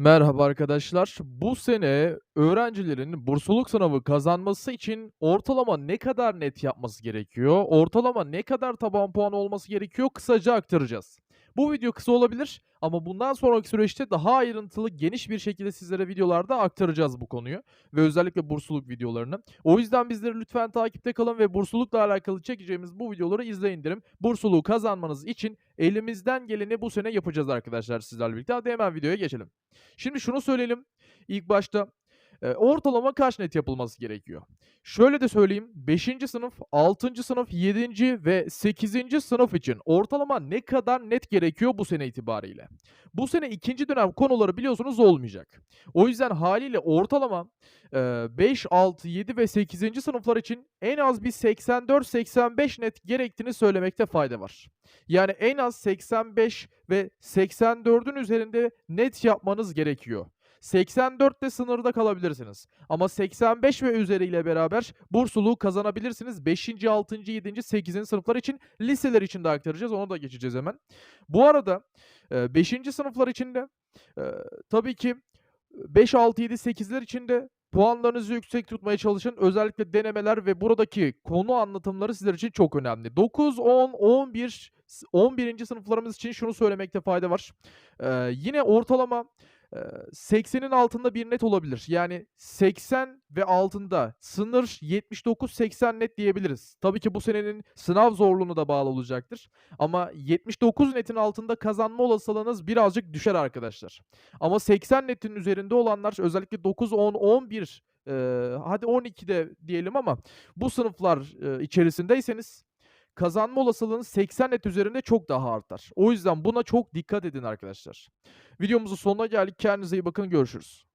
Merhaba arkadaşlar. Bu sene öğrencilerin bursluluk sınavı kazanması için ortalama ne kadar net yapması gerekiyor? Ortalama ne kadar taban puanı olması gerekiyor? Kısaca aktaracağız. Bu video kısa olabilir ama bundan sonraki süreçte daha ayrıntılı, geniş bir şekilde sizlere videolarda aktaracağız bu konuyu ve özellikle bursluluk videolarını. O yüzden bizleri lütfen takipte kalın ve burslulukla alakalı çekeceğimiz bu videoları izleyin derim. Bursluluğu kazanmanız için elimizden geleni bu sene yapacağız arkadaşlar sizlerle birlikte. Hadi hemen videoya geçelim. Şimdi şunu söyleyelim ilk başta. Ortalama kaç net yapılması gerekiyor? Şöyle de söyleyeyim. 5. sınıf, 6. sınıf, 7. ve 8. sınıf için ortalama ne kadar net gerekiyor bu sene itibariyle? Bu sene 2. dönem konuları biliyorsunuz olmayacak. O yüzden hâliyle ortalama, eee, 5, 6, 7 ve 8. sınıflar için en az bir 84-85 net gerektiğini söylemekte fayda var. Yani en az 85 ve 84'ün üzerinde net yapmanız gerekiyor. 84'te sınırda kalabilirsiniz ama 85 ve üzeriyle beraber bursluluğu kazanabilirsiniz. 5. 6. 7. 8. sınıflar için, liseler için de aktaracağız. Ona da geçeceğiz hemen. Bu arada, eee, 5. sınıflar için de, eee, tabii ki 5, 6, 7, 8'ler için de puanlarınızı yüksek tutmaya çalışın. Özellikle denemeler ve buradaki konu anlatımları sizler için çok önemli. 9, 10, 11, s 11. sınıflarımız için şunu söylemekte fayda var. Eee, yine ortalama, 80'in altında bir net olabilir. Yani 80 ve altında sınır 79-80 net diyebiliriz. Tabii ki bu senenin sınav zorluğuna da bağlı olacaktır ama 79 netin altında kazanma olasılığınız birazcık düşer arkadaşlar. Ama 80 netin üzerinde olanlar özellikle 9, 10, 11, eee, hadi 12 de diyelim ama bu sınıflar, eee, içerisindeyseniz kazanma olasılığınız 80 net üzerinde çok daha artar. O yüzden buna çok dikkat edin arkadaşlar. Videomuzun sonuna geldik. Kendinize iyi bakın. Görüşürüz.